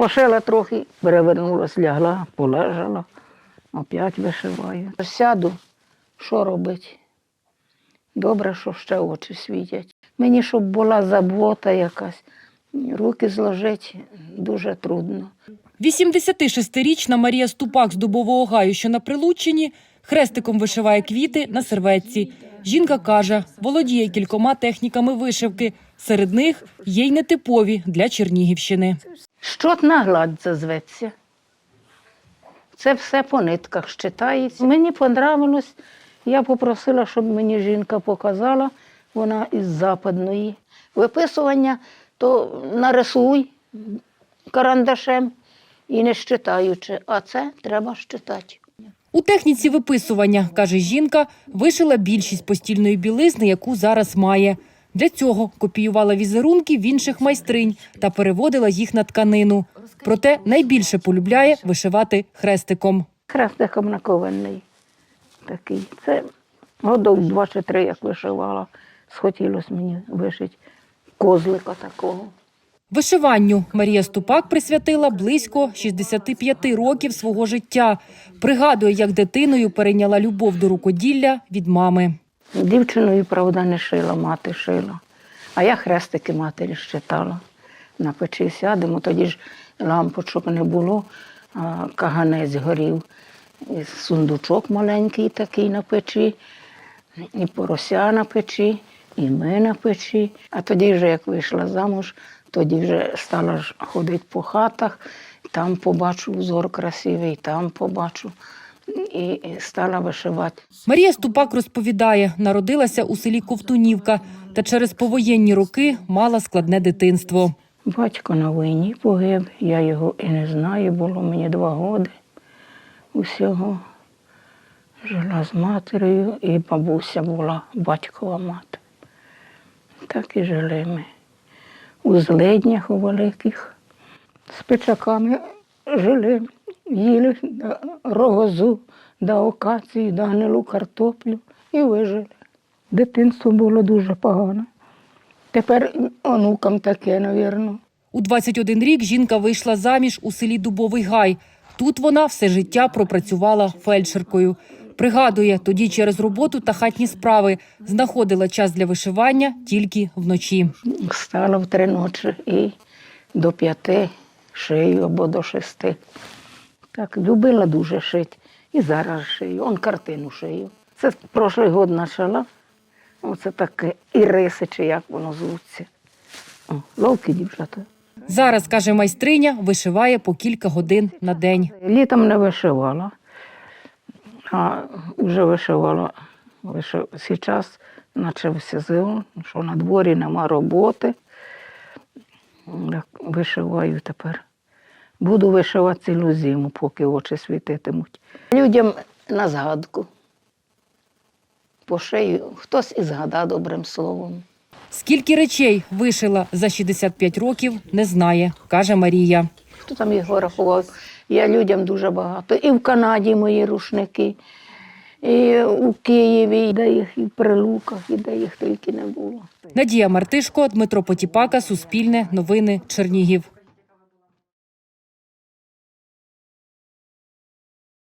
Пошила трохи, перевернулась, лягла, полежала, опять вишиваю. Сяду, що робить? Добре, що ще очі світять. Мені, щоб була забота якась, руки зложити дуже трудно. 86-річна Марія Ступак з Дубового гаю, що на Прилуччині, хрестиком вишиває квіти на серветці. Жінка каже, володіє кількома техніками вишивки. Серед них є й нетипові для Чернігівщини. Щотна гладь це зветься. Це все по нитках щитається. Мені понравилось. Я попросила, щоб мені жінка показала, вона із западної. Виписування то нарисуй карандашем і не щитаючи, а це треба щитати. У техніці виписування, каже жінка, вишила більшість постільної білизни, яку зараз має. Для цього копіювала візерунки в інших майстринь та переводила їх на тканину. Проте найбільше полюбляє вишивати хрестиком. Хрестиком наковальний такий. Це годов два чи три, як вишивала. Схотілося мені вишити козлика такого. Вишиванню Марія Ступак присвятила близько 65 років свого життя. Пригадує, як дитиною перейняла любов до рукоділля від мами. Дівчиною, правда, не шила, мати шила. А я хрестики матері щитала. На печі сядемо, тоді ж лампочок не було, а каганець горів. І сундучок маленький такий на печі, і порося на печі, і ми на печі. А тоді вже, як вийшла замуж, тоді вже стала ходити по хатах, там побачу узор красивий, там побачу. І стала вишивати. Марія Ступак розповідає, народилася у селі Ковтунівка та через повоєнні роки мала складне дитинство. Батько на війні погиб, я його і не знаю, було мені два роки усього. Жила з матір'ю, і бабуся була батькова мати. Так і жили ми. У злиднях у великих з печаками жили, їли рогозу, да окацію, да гнилу картоплю і вижили. Дитинство було дуже погане. Тепер онукам таке, навірно. У 21 рік жінка вийшла заміж у селі Дубовий Гай. Тут вона все життя пропрацювала фельдшеркою. Пригадує, тоді через роботу та хатні справи знаходила час для вишивання тільки вночі. Встала в три ночі і до п'яти шию або до шести. Так, любила дуже шити. І зараз шию. Он картину шию. Це прошлий год почала. Оце таке іриси, чи як воно звуться. О, ловкі дівчата. Зараз, каже майстриня, вишиває по кілька годин на день. Літом не вишивала, а вже вишивала. Вишив... Зараз почав сезон, що на дворі нема роботи. Вишиваю тепер. Буду вишивати цілу зиму, поки очі світитимуть. Людям на згадку. По шию хтось і згадав добрим словом. Скільки речей вишила за 65 років, не знає, каже Марія. Хто там їх рахував? Я людям дуже багато. І в Канаді мої рушники, і у Києві, і де їх і в Прилуках, і де їх тільки не було. Надія Мартишко, Дмитро Потіпака, Суспільне, Новини, Чернігів.